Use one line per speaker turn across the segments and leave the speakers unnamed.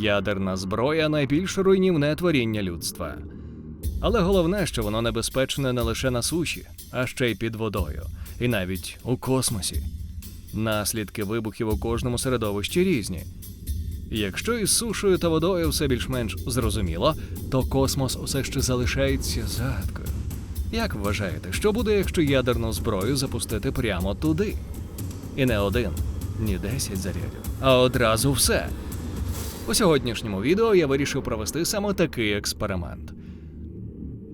Ядерна зброя найбільш руйнівне творіння людства. Але головне, що воно небезпечне не лише на суші, а ще й під водою, і навіть у космосі. Наслідки вибухів у кожному середовищі різні. Якщо із сушою та водою все більш-менш зрозуміло, то космос усе ще залишається загадкою. Як вважаєте, що буде, якщо ядерну зброю запустити прямо туди? І не один, ні десять зарядів, а одразу все. У сьогоднішньому відео я вирішив провести саме такий експеримент.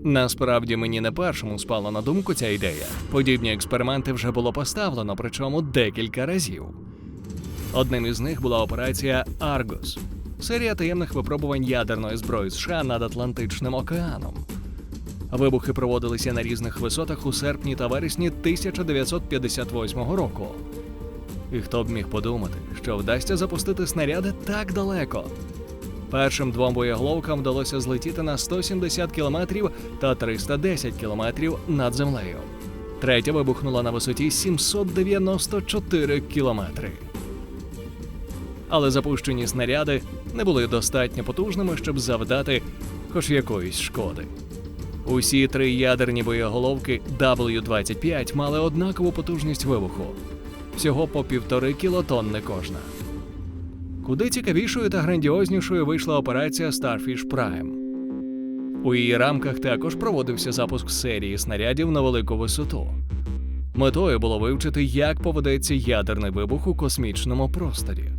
Насправді мені не першому спала на думку ця ідея. Подібні експерименти вже було поставлено, причому декілька разів. Одним із них була операція Аргос, серія таємних випробувань ядерної зброї США над Атлантичним океаном. Вибухи проводилися на різних висотах у серпні та вересні 1958 року. І хто б міг подумати, що вдасться запустити снаряди так далеко. Першим двом боєголовкам вдалося злетіти на 170 кілометрів та 310 кілометрів над землею. Третя вибухнула на висоті 794 кілометри. Але запущені снаряди не були достатньо потужними, щоб завдати хоч якоїсь шкоди. Усі три ядерні боєголовки W-25 мали однакову потужність вибуху всього по півтори кілотонни кожна. Куди цікавішою та грандіознішою вийшла операція Starfish Prime. У її рамках також проводився запуск серії снарядів на велику висоту. Метою було вивчити, як поведеться ядерний вибух у космічному просторі.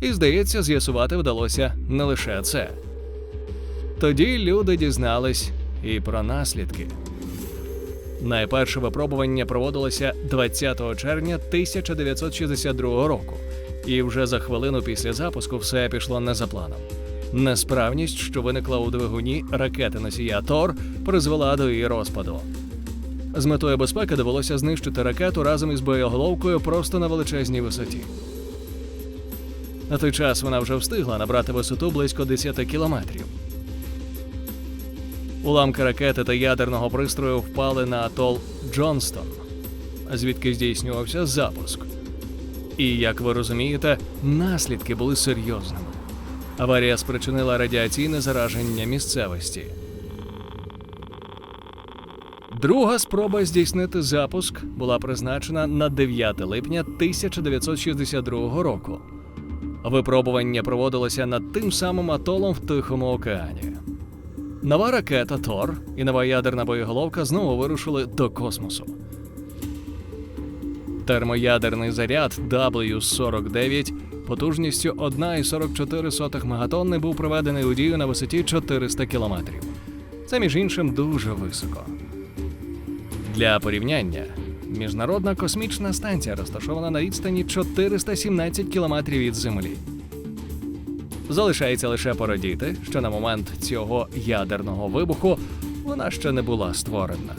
І, здається, з'ясувати вдалося не лише це. Тоді люди дізнались і про наслідки. Найперше випробування проводилося 20 червня 1962 року, і вже за хвилину після запуску все пішло не за планом. Несправність, що виникла у двигуні ракети носія Тор, призвела до її розпаду. З метою безпеки довелося знищити ракету разом із боєголовкою просто на величезній висоті. На той час вона вже встигла набрати висоту близько 10 кілометрів. Уламки ракети та ядерного пристрою впали на атол Джонстон, звідки здійснювався запуск. І, як ви розумієте, наслідки були серйозними. Аварія спричинила радіаційне зараження місцевості. Друга спроба здійснити запуск була призначена на 9 липня 1962 року. Випробування проводилося над тим самим атолом в Тихому океані. Нова ракета Тор і нова ядерна боєголовка знову вирушили до космосу. Термоядерний заряд W-49 потужністю 1,44 мегатонни був проведений у дію на висоті 400 кілометрів. Це, між іншим, дуже високо. Для порівняння, міжнародна космічна станція розташована на відстані 417 кілометрів від Землі. Залишається лише порадіти, що на момент цього ядерного вибуху вона ще не була створена.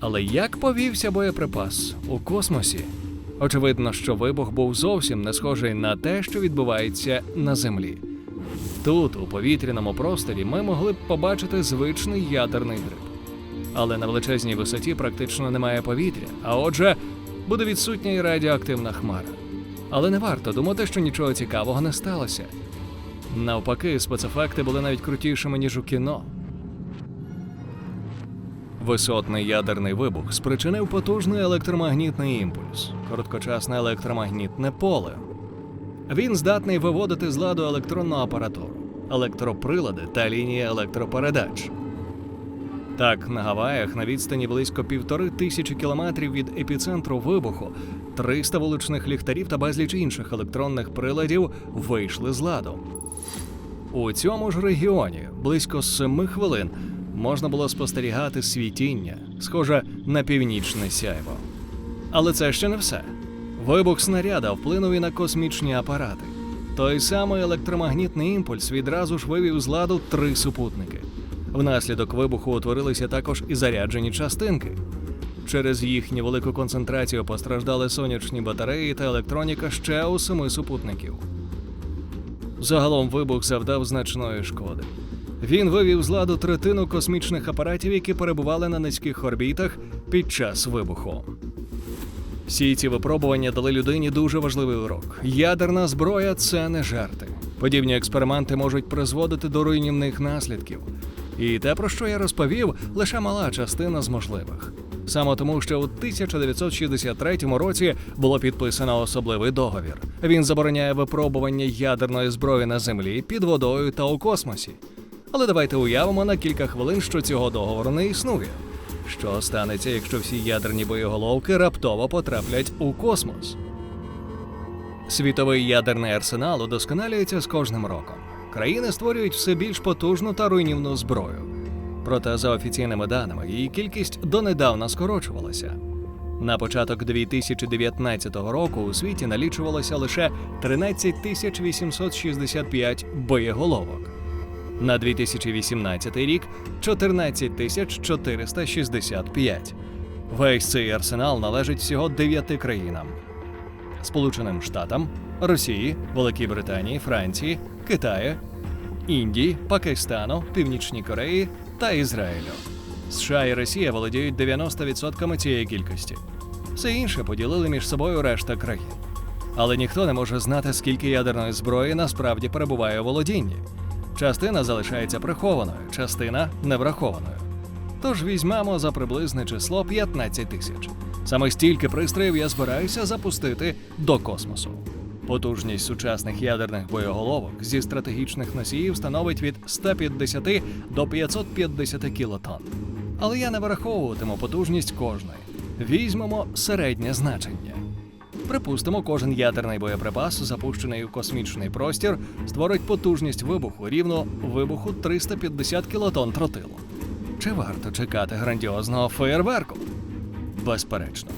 Але як повівся боєприпас у космосі? Очевидно, що вибух був зовсім не схожий на те, що відбувається на Землі. Тут, у повітряному просторі, ми могли б побачити звичний ядерний гриб. Але на величезній висоті практично немає повітря, а отже, буде відсутня і радіоактивна хмара. Але не варто думати, що нічого цікавого не сталося. Навпаки, спецефекти були навіть крутішими, ніж у кіно. Висотний ядерний вибух спричинив потужний електромагнітний імпульс, короткочасне електромагнітне поле. Він здатний виводити з ладу електронну апаратуру, електроприлади та лінії електропередач. Так, на Гаваях на відстані близько півтори тисячі кілометрів від епіцентру вибуху 300 вуличних ліхтарів та безліч інших електронних приладів вийшли з ладу. У цьому ж регіоні близько семи хвилин можна було спостерігати світіння, схоже на північне сяйво. Але це ще не все. Вибух снаряда вплинув і на космічні апарати. Той самий електромагнітний імпульс відразу ж вивів з ладу три супутники. Внаслідок вибуху утворилися також і заряджені частинки. Через їхню велику концентрацію постраждали сонячні батареї та електроніка ще у семи супутників. Загалом вибух завдав значної шкоди. Він вивів з ладу третину космічних апаратів, які перебували на низьких орбітах під час вибуху. Всі ці випробування дали людині дуже важливий урок. Ядерна зброя це не жарти. Подібні експерименти можуть призводити до руйнівних наслідків. І те, про що я розповів, лише мала частина з можливих. Саме тому, що у 1963 році було підписано особливий договір. Він забороняє випробування ядерної зброї на землі, під водою та у космосі. Але давайте уявимо на кілька хвилин, що цього договору не існує. Що станеться, якщо всі ядерні боєголовки раптово потраплять у космос? Світовий ядерний арсенал удосконалюється з кожним роком. Країни створюють все більш потужну та руйнівну зброю. Проте, за офіційними даними, її кількість донедавна скорочувалася. На початок 2019 року у світі налічувалося лише 13 тисяч 865 боєголовок. На 2018 рік 14 тисяч 465. Весь цей арсенал належить всього дев'яти країнам: Сполученим Штатам, Росії, Великій Британії, Франції, Китаю, Індії, Пакистану, Північній Кореї та Ізраїлю. США і Росія володіють 90% цієї кількості. Все інше поділили між собою решта країн. Але ніхто не може знати, скільки ядерної зброї насправді перебуває у володінні. Частина залишається прихованою, частина неврахованою. Тож візьмемо за приблизне число 15 тисяч. Саме стільки пристроїв я збираюся запустити до космосу. Потужність сучасних ядерних боєголовок зі стратегічних носіїв становить від 150 до 550 кілотон. Але я не враховуватиму потужність кожної. Візьмемо середнє значення. Припустимо, кожен ядерний боєприпас, запущений у космічний простір, створить потужність вибуху рівно вибуху 350 кілотон тротилу. Чи варто чекати грандіозного феєрверку? Безперечно.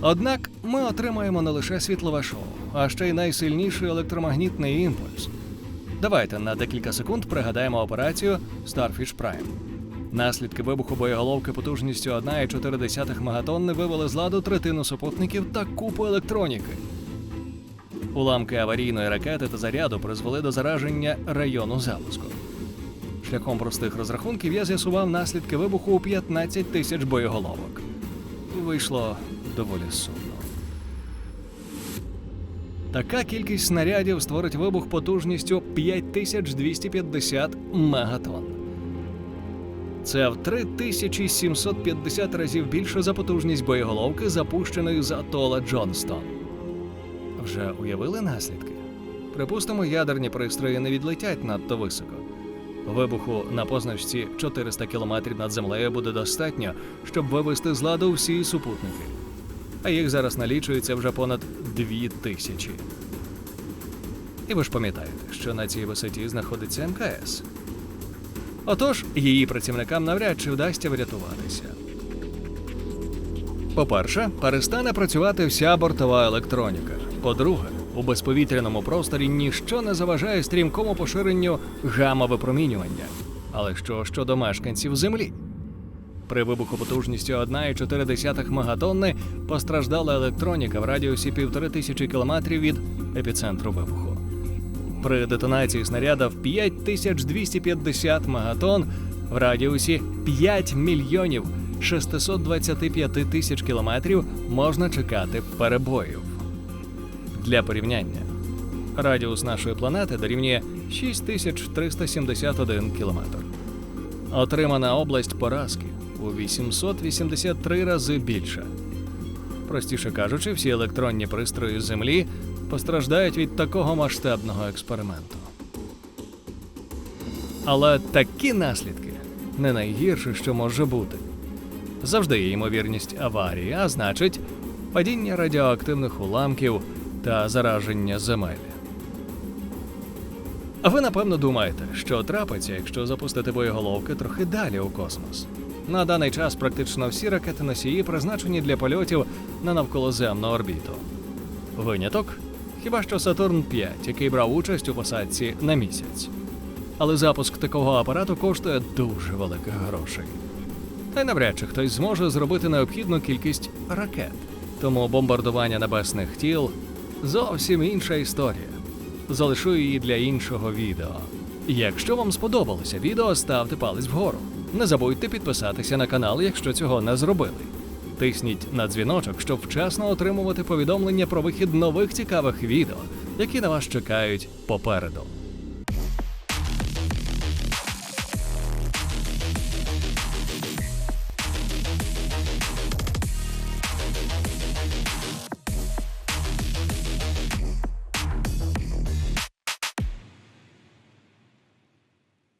Однак ми отримаємо не лише світлове шоу, а ще й найсильніший електромагнітний імпульс. Давайте на декілька секунд пригадаємо операцію Starfish Prime. Наслідки вибуху боєголовки потужністю 1,4 мегатонни вивели з ладу третину супутників та купу електроніки. Уламки аварійної ракети та заряду призвели до зараження району запуску. Шляхом простих розрахунків я з'ясував наслідки вибуху у 15 тисяч боєголовок. Вийшло доволі сумно. Така кількість снарядів створить вибух потужністю 5250 мегатонн. Це в 3750 разів більше за потужність боєголовки, запущеної з атола Джонстон. Вже уявили наслідки? Припустимо, ядерні пристрої не відлетять надто високо. Вибуху на позначці 400 кілометрів над землею буде достатньо, щоб вивести з ладу всі супутники. А їх зараз налічується вже понад дві тисячі. І ви ж пам'ятаєте, що на цій висоті знаходиться МКС. Отож, її працівникам навряд чи вдасться врятуватися. По-перше, перестане працювати вся бортова електроніка. По-друге, у безповітряному просторі ніщо не заважає стрімкому поширенню гамма-випромінювання. Але що щодо мешканців Землі? При вибуху потужністю 1,4 мегатонни постраждала електроніка в радіусі 1500 кілометрів від епіцентру вибуху. При детонації снаряда в 5250 мегатон в радіусі 5 мільйонів 625 тисяч кілометрів можна чекати перебоїв. Для порівняння, радіус нашої планети дорівнює 6371 кілометр. Отримана область поразки у 883 рази більша. Простіше кажучи, всі електронні пристрої Землі постраждають від такого масштабного експерименту. Але такі наслідки не найгірше, що може бути. Завжди є ймовірність аварії, а значить, падіння радіоактивних уламків та зараження земель. А ви напевно думаєте, що трапиться, якщо запустити боєголовки трохи далі у космос. На даний час практично всі ракети носії призначені для польотів на навколоземну орбіту. Виняток хіба що Сатурн 5, який брав участь у посадці на місяць. Але запуск такого апарату коштує дуже великих грошей. Та й навряд чи хтось зможе зробити необхідну кількість ракет. Тому бомбардування небесних тіл зовсім інша історія. Залишу її для іншого відео. Якщо вам сподобалося відео, ставте палець вгору. Не забудьте підписатися на канал, якщо цього не зробили. Тисніть на дзвіночок, щоб вчасно отримувати повідомлення про вихід нових цікавих відео, які на вас чекають попереду.